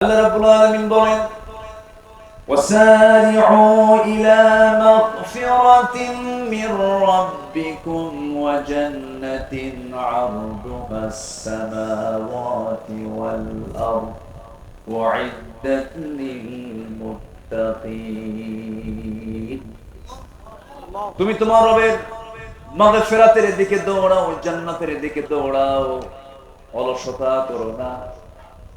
আল্লাহ রাব্বুল আলামিন বলেন وسارعوا إلى مغفرة من ربكم وجنة عرضها السماوات والأرض أعدت للمتقين তুমি তোমার রবের মাগফিরাতের দিকে দৌড়াও জান্নাতের দিকে দৌড়াও অলসতা করো না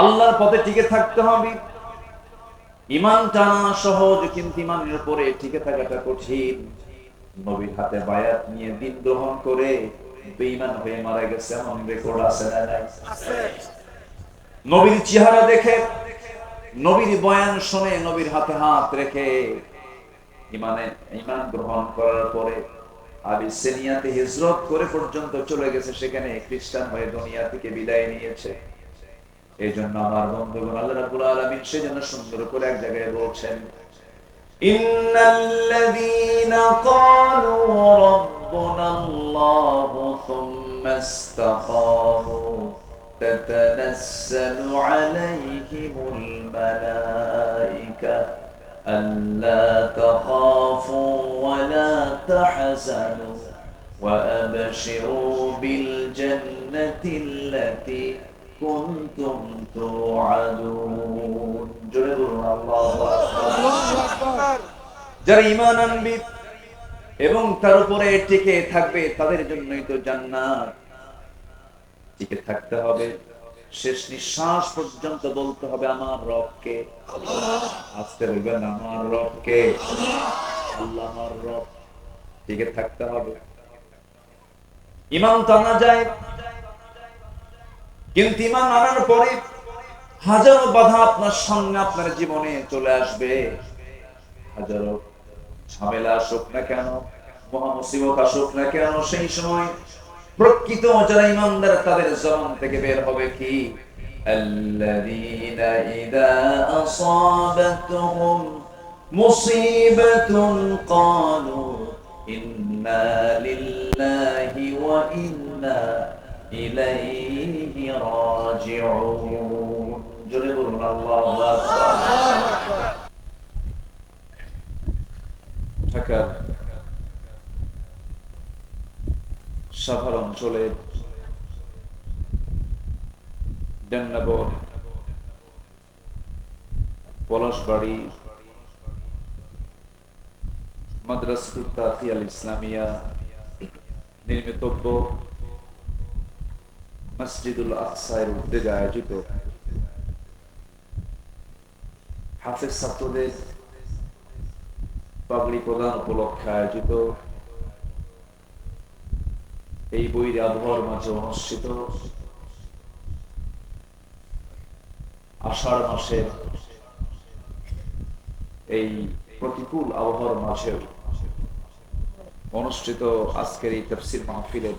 আল্লাহর পথে টিকে থাকতে হবে। ইমান টানা সহজ কিন্তু ইমানের উপরে টিকে থাকাটা কঠিন। নবীর হাতে বায়াত নিয়ে দিন গ্রহণ করে বেঈমান হয়ে মারা গেছে এমন রেকর্ড আছে না নাই? নবীর চেহারা দেখে নবীর বয়ান শুনে নবীর হাতে হাত রেখে ইমানে ইমান গ্রহণ করার পরে আবিসেনিয়াতে হিজরত করে পর্যন্ত চলে গেছে সেখানে খ্রিস্টান হয়ে দুনিয়া থেকে বিদায় নিয়েছে। এই জন্য আমার বন্ধুগণ আল্লাহ রাব্বুল আলামিন সেজন্য সুন্দর করে এক জায়গায় বলছেন ইন্নাল্লাযীনা ক্বালু রাব্বুনা আল্লাহু থুম্মা ইসতাকামু تتنزل عليهم الملائكة ألا تخافوا ولا تحزنوا وأبشروا بالجنة التي كنتم توعدون جربوا الله أكبر যারা ইমান আনবে এবং তার উপরে টিকে থাকবে তাদের জন্যই তো জান্নাত টিকে থাকতে হবে শেষ নিঃশ্বাস পর্যন্ত বলতে হবে আমার রবকে আজকে বলবেন আমার রবকে আল্লাহ আমার রব টিকে থাকতে হবে ইমান টানা যায় কিন্তু ইমান আনার পরে হাজারো বাধা আপনার সামনে আপনার জীবনে চলে আসবে হাজারো ঝামেলা আসুক না কেন মহামুসিবত আসুক না কেন সেই সময় প্রকৃত যারা ইমানদার তাদের জবান থেকে বের হবে কি الذين إذا أصابتهم مصيبة قالوا إنا لله وإنا ইলাইহি রাজিউন। জোরে বলুন আল্লাহু আকবার। সাভার অঞ্চলে ডেন্নাবর পলাশবাড়ি মাদ্রাসুল তাফিয়াল ইসলামিয়া নির্মিতব্য মসজিদুল আকসায়ের উদ্যোগে আয়োজিত। হাফেজ ছাত্রদের পাগড়ি প্রদান উপলক্ষে আয়োজিত। এই বইয়ের আবহাওয়ার মাঝে অনুষ্ঠিত আষাঢ় মাসের এই প্রতিকূল আবহাওয়ার মাঝেও অনুষ্ঠিত আজকের এই তফসির মাহফিলের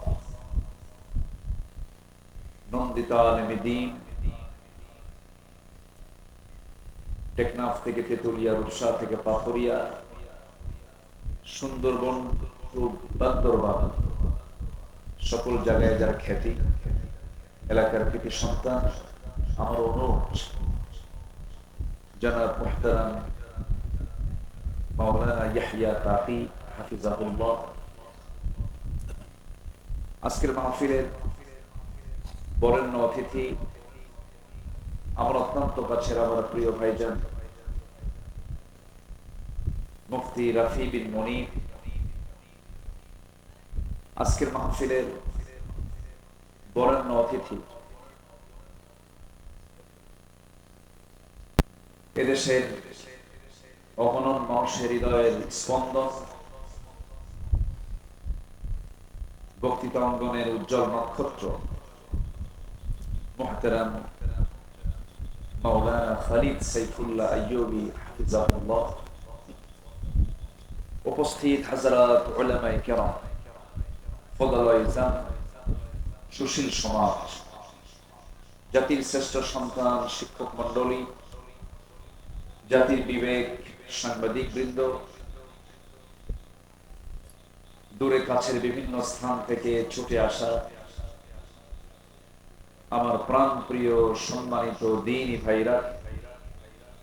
আলমিদিন টেকনাফ থেকে তেতুলিয়া, রূপসা থেকে পাথরিয়া, সুন্দরবন সকল জায়গায় যারা খ্যাতি, এলাকার কৃতি সন্তান, আমার অনুরোধ, জনাব মুহতারাম মাওলানা ইয়াহইয়া তাকি হাফিজাহুল্লাহ। আজকের মাহফিলের বরেণ্য অতিথি, আমার অত্যন্ত কাছের আমার প্রিয় ভাইজান, মুফতি রাফি বিন মনি আজকের মাহফিলের বরেণ্য অতিথি, এদেশের অগণন মানুষের হৃদয়ের স্পন্দন, বক্তৃতা অঙ্গনের উজ্জ্বল নক্ষত্র ইজাম সুশীল সমাজ, জাতির শ্রেষ্ঠ সন্তান শিক্ষক মন্ডলী জাতির বিবেক সাংবাদিক বৃন্দ, দূরে কাছের বিভিন্ন স্থান থেকে ছুটে আসা আমার প্রাণ প্রিয় সম্মানিত দিনী ভাইরা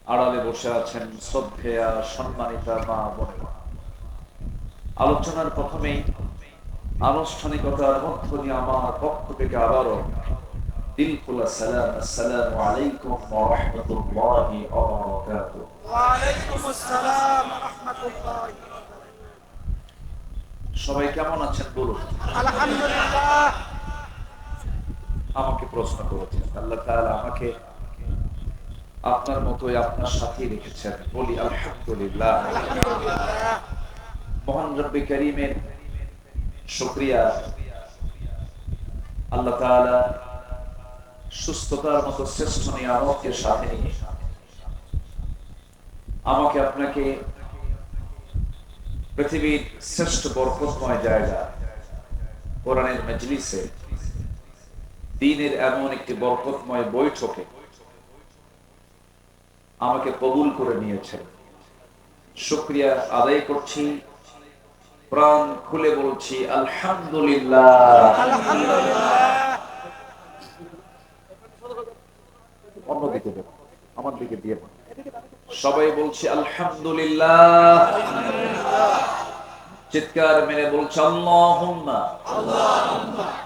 আড়ালে বসে আছেন শ্রদ্ধেয়া সম্মানিতা মা বোনেরা। আলোচনার প্রথমেই আনুষ্ঠানিকতার মধ্য দিয়ে আমার পক্ষ থেকে আবারও দিল খোলা সালাম আসসালামু আলাইকুম রহমতুল্লাহ সবাই কেমন আছেন বলুন? আলহামদুলিল্লাহ আমাকে প্রশ্ন করেছেন। আল্লাহ তাআলা আমাকে আপনার মতোই আপনার সাথেই রেখেছেন। বলি, আলহামদুলিল্লাহ। মহান রব্বি করিমের শুক্রিয়া। আল্লাহ তাআলা সুস্থতার মতো শ্রেষ্ঠ নিয়ামতকে সাথে নিয়ে আমাকে আপনাকে পৃথিবীর শ্রেষ্ঠ বরকতময় জায়গা কোরআনের মজলিসে দিনের এমন একটি বরকতময় বৈঠকে আমাকে কবুল করে নিয়েছেন। শুক্রিয়া আদায় করছি। প্রাণ খুলে বলছি, আলহামদুলিল্লাহ। অন্যদিকে দেব আমার দিকে দিয়ে সবাই বলছি, আলহামদুলিল্লাহ। চিৎকার মেরে বলছে আল্লাহুম্মা।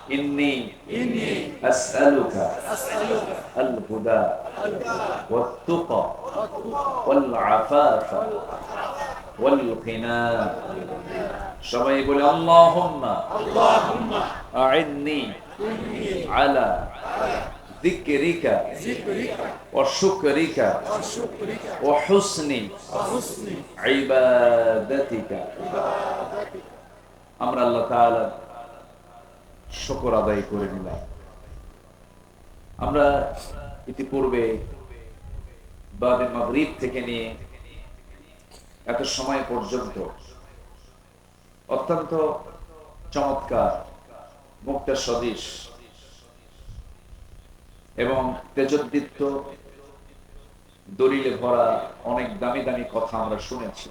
ইন্নি আসআলুকা আল-হুদা ওয়াত-তুকা ওয়াল-আফাফা ওয়াল-গিনা সবাই বলে আল্লাহুম্মা। আ'inni আলা। ذكرك وشكرك وحسن عبادتك আমরা আল্লাহ তাআলা শুকর আদায় করে নিলাম আমরা ইতিপূর্বে বাদে মাগরিব থেকে নিয়ে এত সময় পর্যন্ত অত্যন্ত চমৎকার মুক্তা সদৃশ এবং তেজোদ্দীপ্ত দলিলে ভরা অনেক দামি দামি কথা আমরা শুনেছি।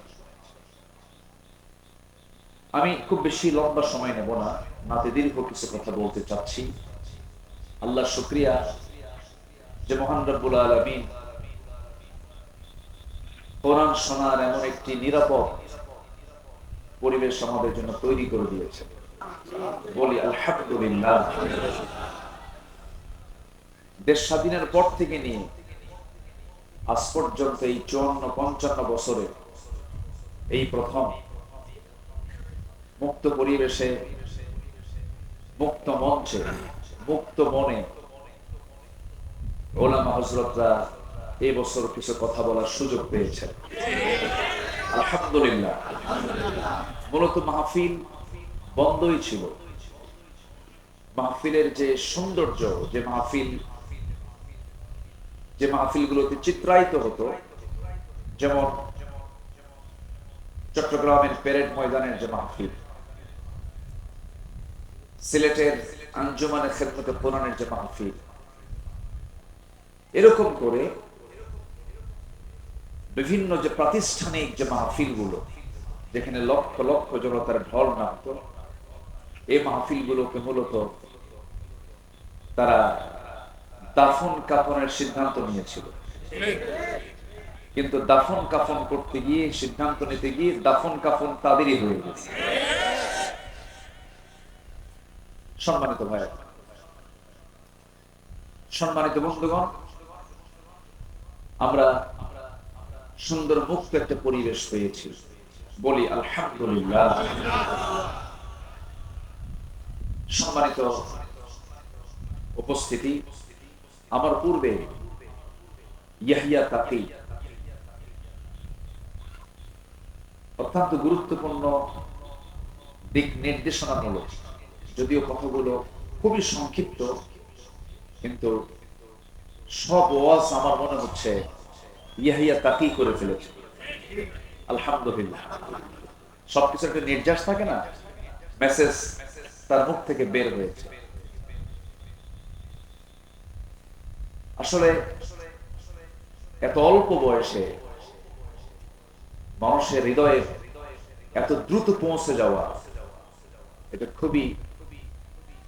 আমি খুব বেশি লম্বা সময় নেব না নাতে দীর্ঘ কিছু কথা বলতে চাচ্ছি। আল্লাহ শুক্রিয়া যে মহান রব্বুল আলমিন কোরআন শোনার এমন একটি নিরাপদ পরিবেশ আমাদের জন্য তৈরি করে দিয়েছে বলি, আলহামদুলিল্লাহ। দেশ স্বাধীনের পর থেকে নিয়ে আজ পর্যন্ত এই চুয়ান্ন, পঞ্চান্ন বছরে এই প্রথম মুক্ত পরিবেশে, মুক্ত মঞ্চে, মুক্ত মনে ওলামা হজরতরা এই বছর কিছু কথা বলার সুযোগ পেয়েছেন। আলহামদুলিল্লাহ। মূলত মাহফিল বন্ধই ছিল। মাহফিলের যে সৌন্দর্য, যে মাহফিল যে মাহফিলগুলোতে চিত্রায়িত হতো, যেমন চট্টগ্রামের প্যারেড ময়দানের যে মাহফিল, সিলেটের আঞ্জুমানে খেদমতে পুরাণের যে মাহফিল, এরকম করে বিভিন্ন যে প্রাতিষ্ঠানিক যে মাহফিলগুলো, যেখানে লক্ষ লক্ষ জনতার ঢল নামত, এই মাহফিলগুলোকে মূলত তারা দাফন কাফনের সিদ্ধান্ত নিয়েছিল। কিন্তু দাফন কাফন করতে গিয়ে, সিদ্ধান্ত নিতে গিয়ে দাফন কাফন তাদেরই হয়ে গেছে। সম্মানিত ভাই, সম্মানিত বন্ধুগণ, আমরা সুন্দর মুক্ত একটা পরিবেশ পেয়েছি। বলি আলহামদুলিল্লাহ। সম্মানিত উপস্থিতি আমার পূর্বে ইয়াহিয়া তাকি। অত্যন্ত গুরুত্বপূর্ণ দিক নির্দেশনামূলক। যদিও কথাগুলো খুবই সংক্ষিপ্ত, কিন্তু সব ওয়াজ আমার মনে হচ্ছে ইয়াহিয়া তাকি করে ফেলেছে। আলহামদুলিল্লাহ। সবকিছু একটা নির্যাস থাকে না? মেসেজ তার মুখ থেকে বের হয়েছে। আসলে এত অল্প বয়সে মানুষের হৃদয়ে এত দ্রুত পৌঁছে যাওয়া এটা খুবই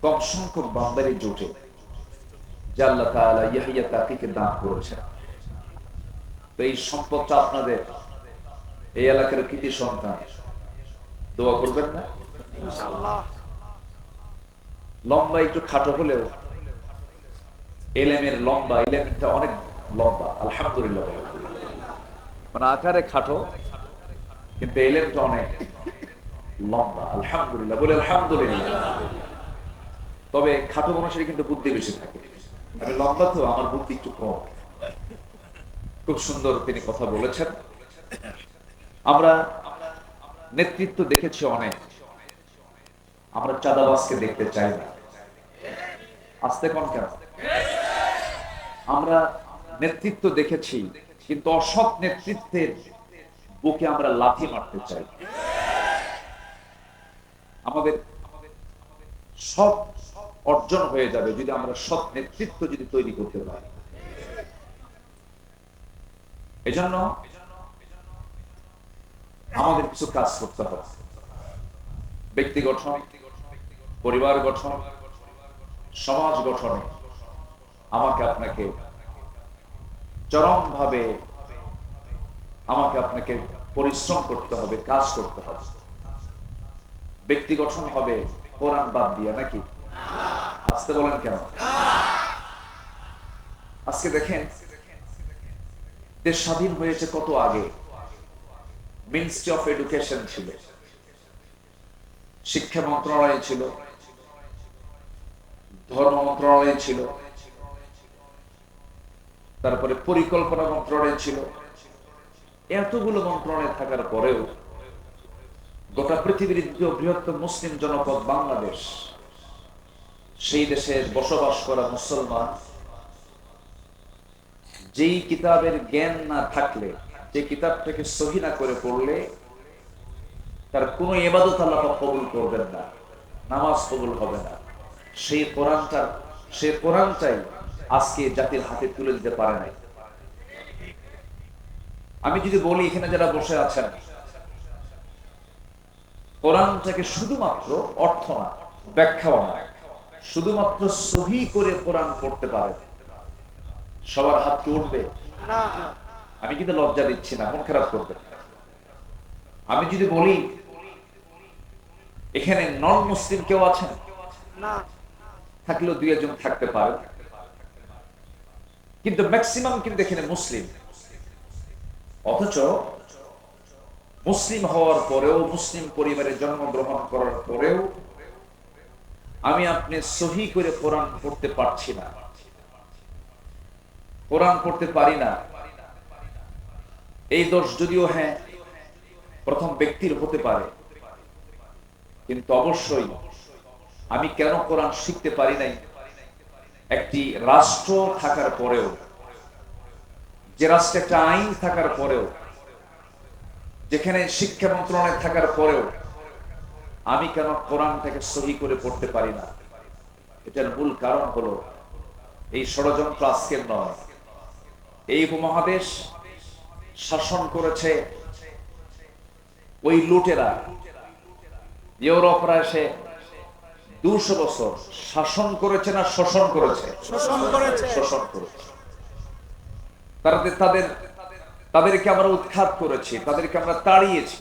কম সংখ্যক বান্দারি জোটে যে আল্লাহ তাআলা ইয়াহিয়া তাকিকে দান করেছেন। তো এই সম্পদটা আপনাদের এই এলাকার কৃতি সন্তান দোয়া করবেন না? লম্বা একটু খাটো হলেও এলেমের লম্বা, এলেমটা অনেক লম্বা, আলহামদুলিল্লাহ। মানে আকারে খাটো, কিন্তু এলেমটা অনেক লম্বা, আলহামদুলিল্লাহ, বলে আলহামদুলিল্লাহ। তবে খাটো মানুষের কিন্তু বুদ্ধি বেশি থাকে। আমি লম্বা তো, আমার বুদ্ধি একটু কম। খুব সুন্দর তিনি কথা বলেছেন। আমরা নেতৃত্ব দেখেছি অনেক। আমরা চাঁদাবাজকে দেখতে চাই না। আসতে কম কেন? আমরা নেতৃত্ব দেখেছি, কিন্তু অসৎ নেতৃত্বের বুকে আমরা লাথি মারতে চাই। আমাদের সব অর্জন হয়ে যাবে যদি আমরা সৎ নেতৃত্ব যদি তৈরি করতে পারি। এজন্য আমাদের কিছু কাজ করতে হবে। ব্যক্তি গঠন, পরিবার গঠন, সমাজ গঠনে আমাকে আপনাকে চরমভাবে আমাকে আপনাকে পরিশ্রম করতে হবে, কাজ করতে হবে। ব্যক্তি গঠন হবে, কোরআন বাদ দিয়ে, নাকি? আসতে বলেন কেন? আজকে দেখেন, দেশ স্বাধীন হয়েছে কত আগে? মিনিস্ট্রি অফ এডুকেশন ছিল। শিক্ষা মন্ত্রণালয় ছিল। ধর্ম মন্ত্রণালয় ছিল। তারপরে পরিকল্পনা মন্ত্রণালয় ছিল। এতগুলো মন্ত্রণালয় থাকার পরেও গোটা পৃথিবীর দ্বিতীয় বৃহত্তম মুসলিম জনপদ বাংলাদেশ, সেই দেশে বসবাস করা মুসলমান, যেই কিতাবের জ্ঞান না থাকলে, যে কিতাবটাকে সহি না করে পড়লে, তার কোন এবাদত আল্লাহ কবুল করবেন না, নামাজ কবুল হবে না। সেই কোরআনটা, সেই কোরআনটাই আজকে জাতির হাতে তুলে দিতে পারে নাই। আমি যদি বলি এখানে যারা বসে আছেন কোরআনটাকে শুধুমাত্র অর্থ না ব্যাখ্যাও না শুধুমাত্র সহি করে কোরআন পড়তে পারে। সবার হাত কি উঠবে? আমি কিন্তু লজ্জা দিচ্ছি না মন খারাপ করবে। আমি যদি বলি এখানে নন মুসলিম কেউ আছেন? না। থাকলেও দুই একজন থাকতে পারে। কিন্তু ম্যাক্সিমাম কিন্তু এখানে মুসলিম। অথচ মুসলিম হওয়ার পরেও, মুসলিম পরিবারে জন্মগ্রহণ করার পরেও আমি আপনি সহি করে কোরআন পড়তে পারছি না। কোরআন পড়তে পারি না। এই দোষ যদিও হ্যাঁ প্রথম ব্যক্তির হতে পারে। কিন্তু অবশ্যই আমি কেন কোরআন শিখতে পারি নাই? একটি রাষ্ট্র থাকার পরেও, যে রাষ্ট্রে একটা আইন থাকার পরেও, যেখানে শিক্ষা মন্ত্রণালয় থাকার পরেও, আমি কেন কোরআনটাকে সহি করে পড়তে পারি না? এটার মূল কারণ হলো, এই ষড়যন্ত্র আজকের নয়। এই উপমহাদেশ শাসন করেছে ওই লুটেরা। ইউরোপরা এসে দুশো বছর শাসন করেছে না শোষণ করেছে? শোষণ করেছে। তাদের তাদের তাদেরকে আমরা উৎখাত করেছি তাদেরকে আমরা তাড়িয়েছি।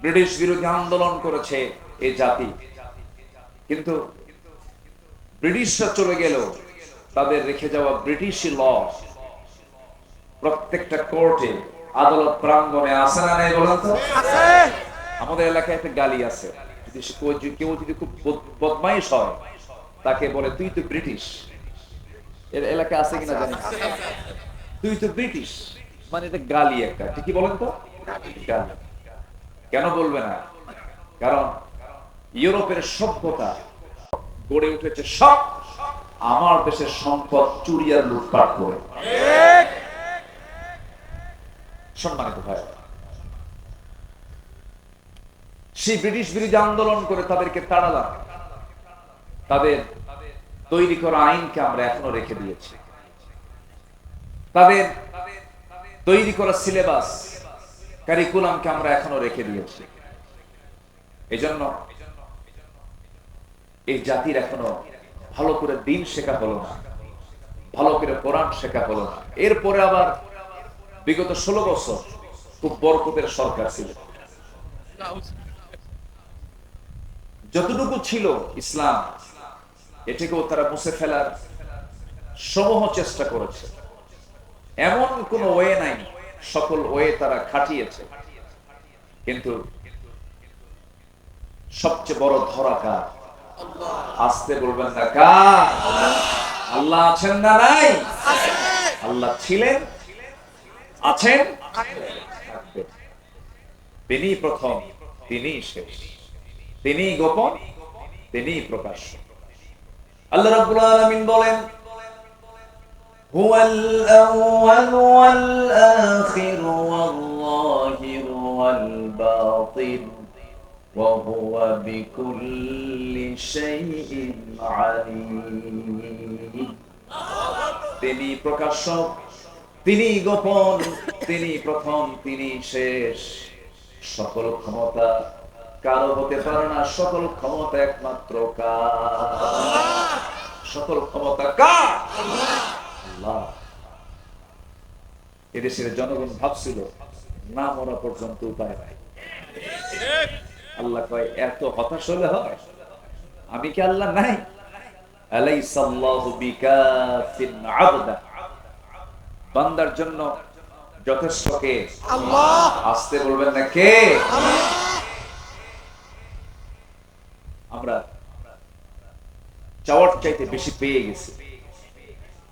ব্রিটিশ বিরোধী আন্দোলন করেছে এই জাতি। কিন্তু ব্রিটিশরা চলে গেল তাদের রেখে যাওয়া ব্রিটিশ ল প্রত্যেকটা কোর্টে আদালত প্রাঙ্গনে আছে না নেই বলেন তো? আমাদের এলাকায় একটা গালি আছে। কেউ যদি- খুব বদমাইশ হয় তাকে বলে তুই তো ব্রিটিশ। এর এলাকায় আছে কিনা জানি তুই তো ব্রিটিশ। মানে এটা গালি একটা। ঠিকই বলেন তো? গালি। কেন বলবে না? কারণ ইউরোপের সভ্যতা গড়ে উঠেছে সব আমার দেশের সম্পদ চুরি আর লুটপাট করে। সম্মানিত হয় সেই ব্রিটিশ বিরোধী আন্দোলন করে তাদেরকে তাড়ালাম। তাদের তৈরি করা আইনকে আমরা এখনও রেখে দিয়েছি। তাদের তৈরি করা সিলেবাস, কারিকুলামকে আমরা এখনও রেখে দিয়েছি। এজন্য এই জাতির এখনও ভালো করে দিন শেখা হলো না, ভালো করে কোরআন শেখা হলো না। এরপরে আবার বিগত ষোলো বছর খুব বরকতের সরকার ছিল। যতটুকু ছিল ইসলাম, এটাকেও তারা মুছে ফেলার সমূহ চেষ্টা করেছে। এমন কোন ওয়ে নাই, সকল ওয়ে তারা খাটিয়েছে। কিন্তু সবচেয়ে বড় ধরাকা আসতে বলবেন না কা আল্লাহ আছেন না নাই? আল্লাহ ছিলেন, আছেন তিনি প্রথম তিনি শেষ। তিনি গোপন, তিনি প্রকাশ। আল্লাহ রাব্বুল আলামিন বলেন, হুয়াল আউয়াল তিনি প্রকাশক, তিনি গোপন, তিনি প্রথম, তিনি শেষ। সকল ক্ষমতা কারও হতে পারে না সকল ক্ষমতা একমাত্র কার? সকল ক্ষমতা কার? আল্লাহ। এদেশের জনগণ ভাবছিল না মরা পর্যন্ত উপায় নাই। আল্লাহ কয় এত হতাশ হলে হয়? আমি কি আল্লাহ নাই? বান্দার জন্য যথেষ্ট কে? আল্লাহ। আসতে বলবেন না কে? চাওয়ার চাইতে বেশি পেয়ে গেছি।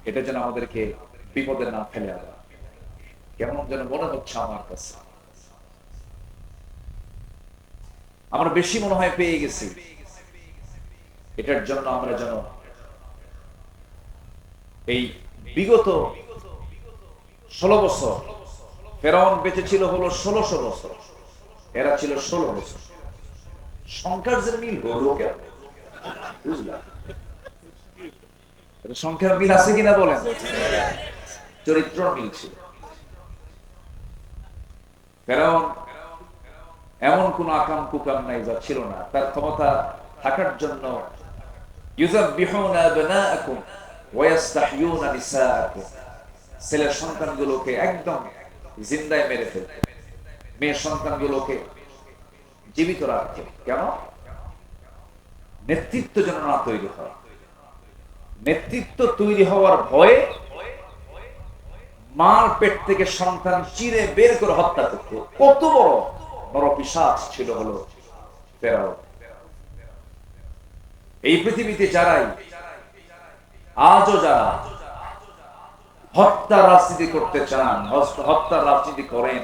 এটা যেন আমাদেরকে বিপদে না ফেলে আবার। কেমন যেন মনে হচ্ছে আমার কাছে। আমরা বেশি মনে হয় পেয়ে গেছি। এটার জন্য আমরা যেন এই বিগত ষোলো বছর, ফেরাউন বেঁচে ছিল হলো ষোলোশো বছর, এরা ছিল ষোলো বছর। সংখ্যার যে মিল হলো কেন? বুঝলাম। সংখ্যার মিল আছে কিনা বলেন। চরিত্র মিল ছিল। এমন কোন আকাম কুকাম নাই যা ছিল না। তার ক্ষমতা থাকার জন্য ছেলের সন্তানগুলোকে একদম জিন্দায় মেরে ফেলতে। মেয়ের জীবিত রাখতে। কেন? নেতৃত্ব যেন না তৈরি হয়। নেতৃত্ব তৈরি হওয়ার ভয়ে মার পেট থেকে সন্তান চিরে বের করে হত্যা করতে। কত বড় নরপিসাচ ছিল হলো এই পৃথিবীতে যারাই, আজও যারা হত্যা রাজনীতি করতে চান হত্যার রাজনীতি করেন,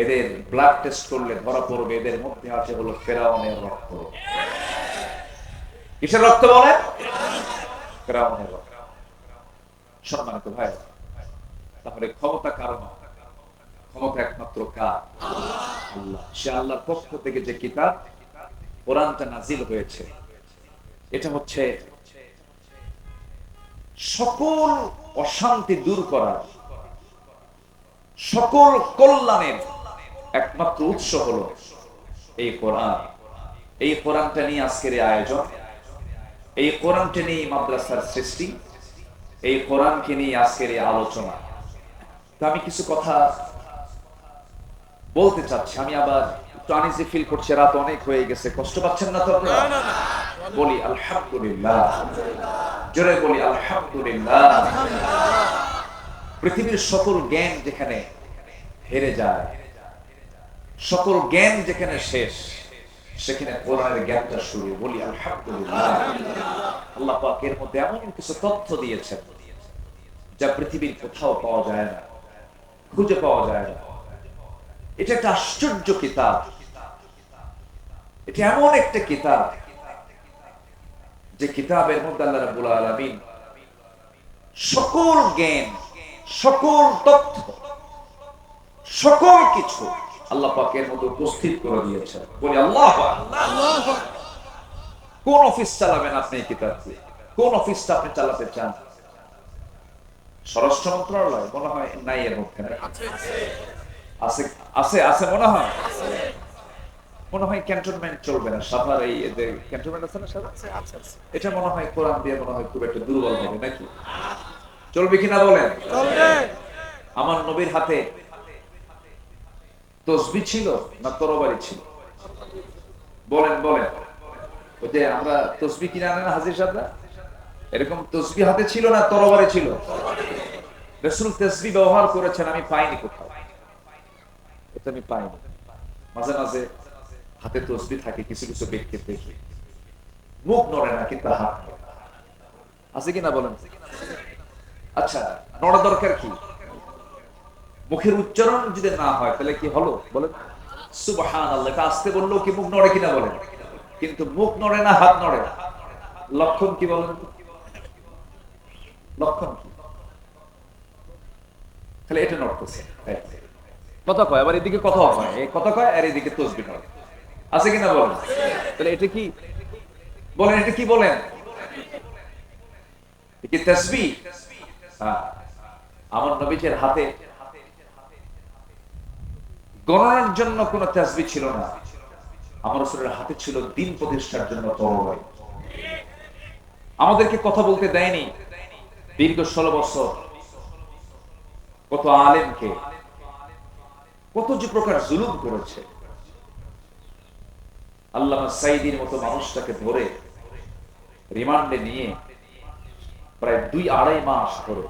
এদের ব্লাড টেস্ট করলে ধরা পড়বে, এদের মধ্যে আছে হলো ফেরাউনের রক্ত। কিসের রক্ত বলে ফেরাউনের সম্মানিত ভাই, তাহলে ক্ষমতা কারণ ক্ষমতা একমাত্র কার? আল্লাহ। সে আল্লাহর পক্ষ থেকে যে কিতাব, কোরআনটা নাজিল হয়েছে, এটা হচ্ছে সকল অশান্তি দূর করার, সকল কল্যাণের একমাত্র উৎস হলো এই কোরআন। এই কোরআনটা নিয়ে আজকের আয়োজন। এই কোরআনটা নিয়ে মাদ্রাসার সৃষ্টি এই কোরআনকে নিয়ে আজকের এই আলোচনা। তো আমি কিছু কথা বলতে চাচ্ছি। আমি আবার ফিল করছি রাত অনেক হয়ে গেছে। কষ্ট পাচ্ছেন না তো আপনারা? বলি আলহামদুলিল্লাহ। জোরে বলি আলহামদুলিল্লাহ। পৃথিবীর সকল জ্ঞান যেখানে হেরে যায় সকল জ্ঞান যেখানে শেষ সেখানে কোরআনের জ্ঞানটা শুরু। বলি, আলহামদুলিল্লাহ। আল্লাহ পাক এর মধ্যে এমন কিছু তথ্য দিয়েছেন যা পৃথিবীর কোথাও পাওয়া যায় না, খুঁজে পাওয়া যায় না। এটা একটা আশ্চর্য কিতাব। এটা এমন একটা কিতাব যে কিতাবের মধ্যে আল্লাহ রাব্বুল আলামিন সকল জ্ঞান, সকল তথ্য, সকল কিছু আল্লাহ পাকের মধ্যে উপস্থিত করে দিয়েছেন। বলি আল্লাহ কোন অফিস চালাবেন আপনি এই কিতাব দিয়ে? কোন অফিসটা আপনি চালাতে চান? স্বরাষ্ট্র মন্ত্রণালয় মনে হয় নাই এর মধ্যে আছে আছে। আছে মনে হয়? মনে হয় ক্যান্টনমেন্ট চলবে না। সাভার এই ক্যান্টনমেন্ট আছে না সাভার। এটা মনে হয় কোরআন দিয়ে মনে হয় খুব একটা দুর্বল হবে নাকি? চলবে কিনা বলেন? আমার নবীর হাতে তসবি ছিল না তরবারি ছিল? বলেন বলেন। আমরা তসবি কিনে আনেন হাজির সাহেবরা? এরকম তসবি হাতে ছিল না তরবারি ছিল? তসবি ব্যবহার করেছেন, আমি পাইনি কোথাও। এটা আমি পাইনি। মাঝে মাঝে হাতে তসবি থাকে, কিছু কিছু ব্যক্তির দেখি। মুখ নড়ে না, কিন্তু হাত আছে কিনা বলেন? আচ্ছা নড়া দরকার কি? মুখের উচ্চারণ যদি না হয়, তাহলে কি হলো? বলেন। সুবহান আল্লাহ আসতে বলল কি মুখ নড়ে কিনা বলেন? কিন্তু মুখ নড়ে না, হাত নড়ে না। লক্ষণ কি বলেন? লক্ষণ তাহলে এটা নড়তেছে। এই। কথা কয়, আবার এদিকে কথা হয়। কথা কয়, আর এদিকে তসবি নড়ে। আছে কিনা বলেন? তাহলে এটা কি? বলেন, এটা কি বলেন? কি তসবি? হ্যাঁ। আমার নবীজের হাতে গণনার জন্য কোন তাসবি ছিল না। আমার রসুলের হাতে ছিল দিন প্রতিষ্ঠার জন্য তরবারি। আমাদেরকে কথা বলতে দেয়নি। দীর্ঘ ষোলো বছর কত আলেমকে, কত যে প্রকার জুলুম করেছে। আল্লাহ সাইদির মতো মানুষটাকে ধরে রিমান্ডে নিয়ে প্রায় দুই আড়াই মাস ধরে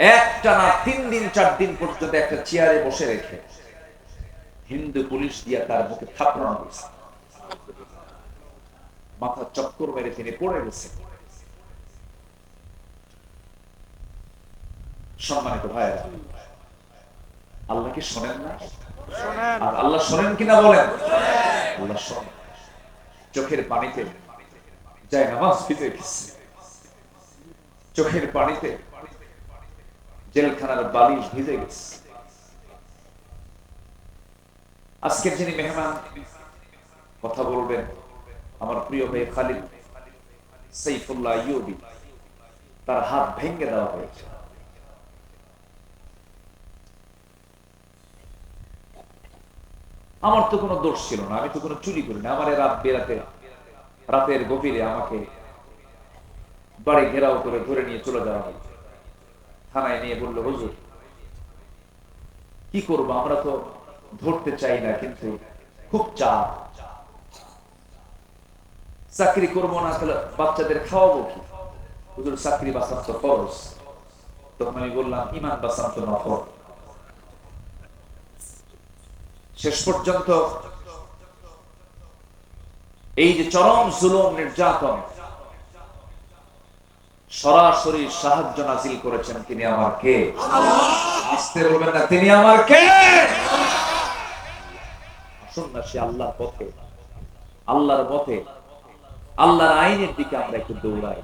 একটা না তিন দিন চার দিন পর্যন্ত একটা চেয়ারে বসে রেখে হিন্দু পুলিশ দিয়া তার মুখে থাপড়ানো হয়েছে। মাথা চক্কর মেরে তিনি পড়ে গেছে সম্মানিত ভাইয়েরা আল্লাহ কি শোনেন না? আর আল্লাহ শোনেন কিনা বলেন? আল্লাহ শোনেন। চোখের পানিতে যায় নামাজ ভিজে গেছে। চোখের পানিতে জেলখানার বালিশ ভিজে গেছে। আজকের যিনি মেহমান, কথা বলবেন আমার প্রিয় ভাই খালিদ সাইফুল্লাহ ইউবি তার হাত ভেঙে দেওয়া হয়েছে। আমার তো কোনো দোষ ছিল না, আমি তো কোনো চুরি করি না আমার রাত বেরাতে রাতের গভীরে আমাকে বাড়ি ঘেরাও করে ধরে নিয়ে চলে যাওয়া হয় থানায় নিয়ে বলল, হুজুর, কি করব? আমরা তো ধরতে চাই না, কিন্তু খুব চাপ। চাকরি করব না, তাহলে বাচ্চাদের খাওয়াবো কি? হুজুর, চাকরি বাঁচান তো খরচ তখন আমি বললাম, ইমান বাঁচান তো নফর শেষ পর্যন্ত এই যে চরম জুলুম, নির্যাতন সরাসরি সাহায্য নাজিল করেছেন তিনি আমার কে? আসতে বলবেন না, তিনি আমার কে? আসুন না, সে আল্লাহর পথে। আল্লাহর পথে। আল্লাহর আইনের দিকে আমরা একটু দৌড়াই।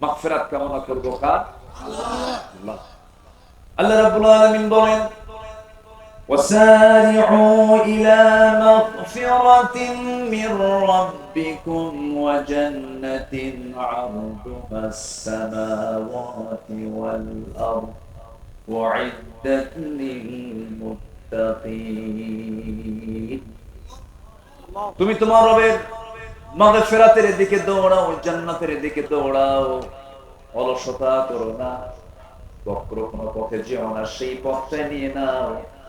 মাগফিরাত কামনা করব কার? আল্লাহ। আল্লাহ বলেন وسارعوا إلى مغفرة من ربكم وجنة عرضها السماوات والأرض وعدت للمتقين তুমি তোমার রবের মাগফিরাতের দিকে দৌড়াও জান্নাতের দিকে দৌড়াও অলসতা করো না বক্র কোনো পথে যেও না সেই পথটা নিয়ে নাও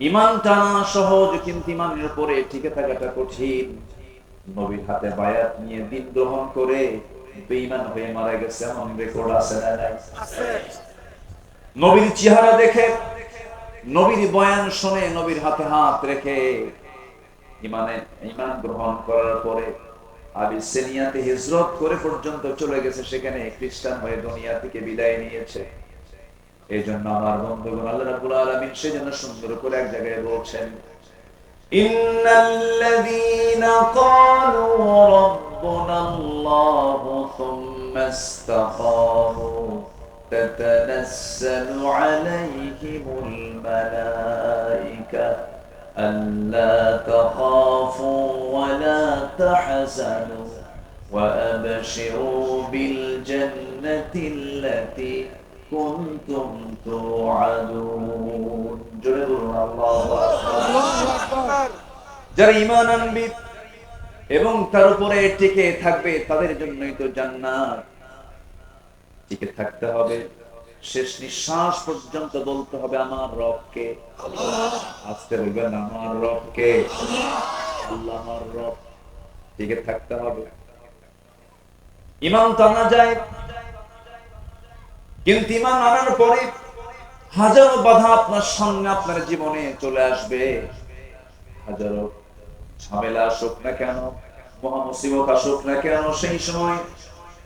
ইমান টানা সহজ কিন্তু ইমানের উপরে টিকে থাকাটা কঠিন। নবীর হাতে বায়াত নিয়ে দিন গ্রহণ করে বেঈমান হয়ে মারা গেছে এমন রেকর্ড আছে না নাই? নবীর চেহারা দেখে নবীর বয়ান শুনে নবীর হাতে হাত রেখে ইমানে ইমান গ্রহণ করার পরে আবিসেনিয়াতে হিজরত করে পর্যন্ত চলে গেছে সেখানে খ্রিস্টান হয়ে দুনিয়া থেকে বিদায় নিয়েছে। এই জন্য আমার বন্ধুগণ আল্লাহ রাব্বুল আলামিন সেজন্য সুন্দর করে এক জায়গায় বলছেন ইন্নাল্লাযীনা ক্বালু রাব্বুনা আল্লাহু থুম্মা ইসতাকামু تتنزل عليهم الملائكة ألا تخافوا ولا تحزنوا وأبشروا بالجنة التي كنتم توعدون جل الله أكبر আল্লাহু আকবার যারা ঈমান আনবে এবং তার উপরে টিকে থাকবে তাদের জন্যই তো জান্নাত টিকে থাকতে হবে শেষ নিঃশ্বাস পর্যন্ত বলতে হবে আমার রবকে আস্তে বলবেন আমার রবকে আল্লাহ আমার রব টিকে থাকতে হবে ইমান তো আনা যায় কিন্তু ইমান আনার পরে হাজারো বাধা আপনার সামনে আপনার জীবনে চলে আসবে হাজারো ঝামেলা আসুক না কেন মহামুসিবত আসুক না কেন সেই সময়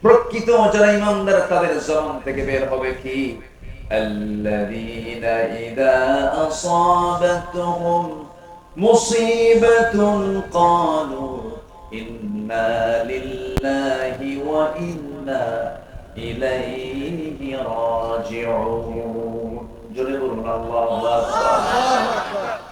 প্রকৃত যারা ইমানদার তাদের জবান থেকে বের হবে কি الذين إذا أصابتهم مصيبة قالوا إنا لله وإنا ইলাইহি রাজিউন জোরে বলুন আল্লাহু আকবার।